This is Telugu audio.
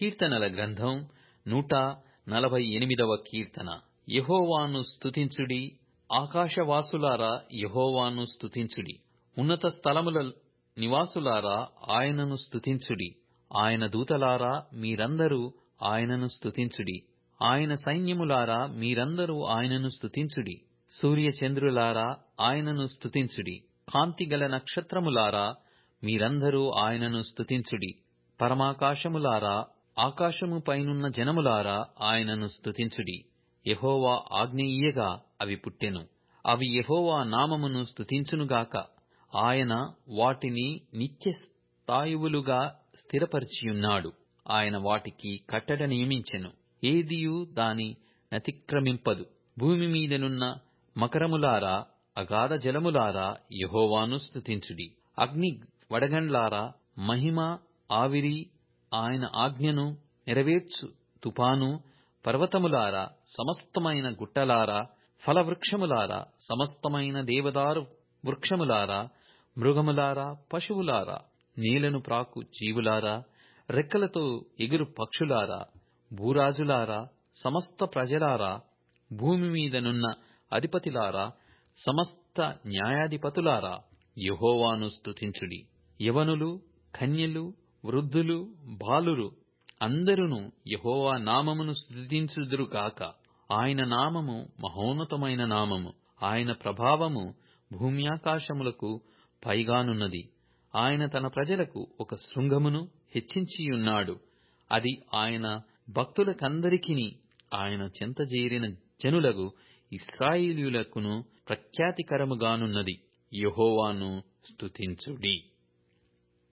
కీర్తనల గ్రంథం నూట నలభై ఎనిమిదవ కీర్తన. యహోవాను స్తుతించుడి. ఆకాశవాసులారా యహోవాను స్తుతించుడి. ఉన్నత స్థలముల నివాసులారా ఆయనను స్తుతించుడి. ఆయన దూతలారా మీరందరూ ఆయనను స్తుతించుడి. ఆయన సైన్యములారా మీరందరూ ఆయనను స్తుతించుడి. సూర్యచంద్రులారా ఆయనను స్తుతించుడి. కాంతిగల నక్షత్రములారా మీరందరూ ఆయనను స్తుతించుడి. పరమాకాశములారా ఆకాశము పైనున్న జనములారా ఆయనను స్తుతించుడి. యహోవా ఆజ్ఞ అవి పుట్టెను. అవి యహోవా నామమును స్తుతించునుగాక ఆయన వాటిని నిత్య స్థాయువులుగా స్థిరపరిచియున్నాడు. ఆయన వాటికి కట్టడ నియమించెను. ఏదియు దాని నతిక్రమింపదు. భూమి మీదనున్న మకరములారా అగాధ జలములారా యహోవాను స్తుతించుడి. అగ్ని వడగండ్లారా మహిమ ఆవిరి ఆయన ఆజ్ఞను నెరవేర్చు తుపాను పర్వతములారా సమస్తమైన గుట్టలారా ఫలవృక్షములారా సమస్తమైన దేవదారు వృక్షములారా మృగములారా పశువులారా నీలను ప్రాకు జీవులారా రెక్కలతో ఎగురు పక్షులారా భూరాజులారా సమస్త ప్రజలారా భూమి మీదనున్న అధిపతిలారా సమస్త న్యాయాధిపతులారా యహోవాను స్తుతించుడి. యవనులు కన్యలు వృద్ధులు బాలురు అందరును యహోవా నామమును స్థుతించుదురుగాక ఆయన నామము మహోన్నతమైన నామము. ఆయన ప్రభావము భూమ్యాకాశములకు పైగానున్నది. ఆయన తన ప్రజలకు ఒక శృంగమును హెచ్చించియున్నాడు. అది ఆయన భక్తులకందరికిని ఆయన చెంతజేరిన జనులకు ఇస్రాయేలీయులకును ప్రఖ్యాతికరముగానున్నది. యెహోవాను స్తుతించుడి.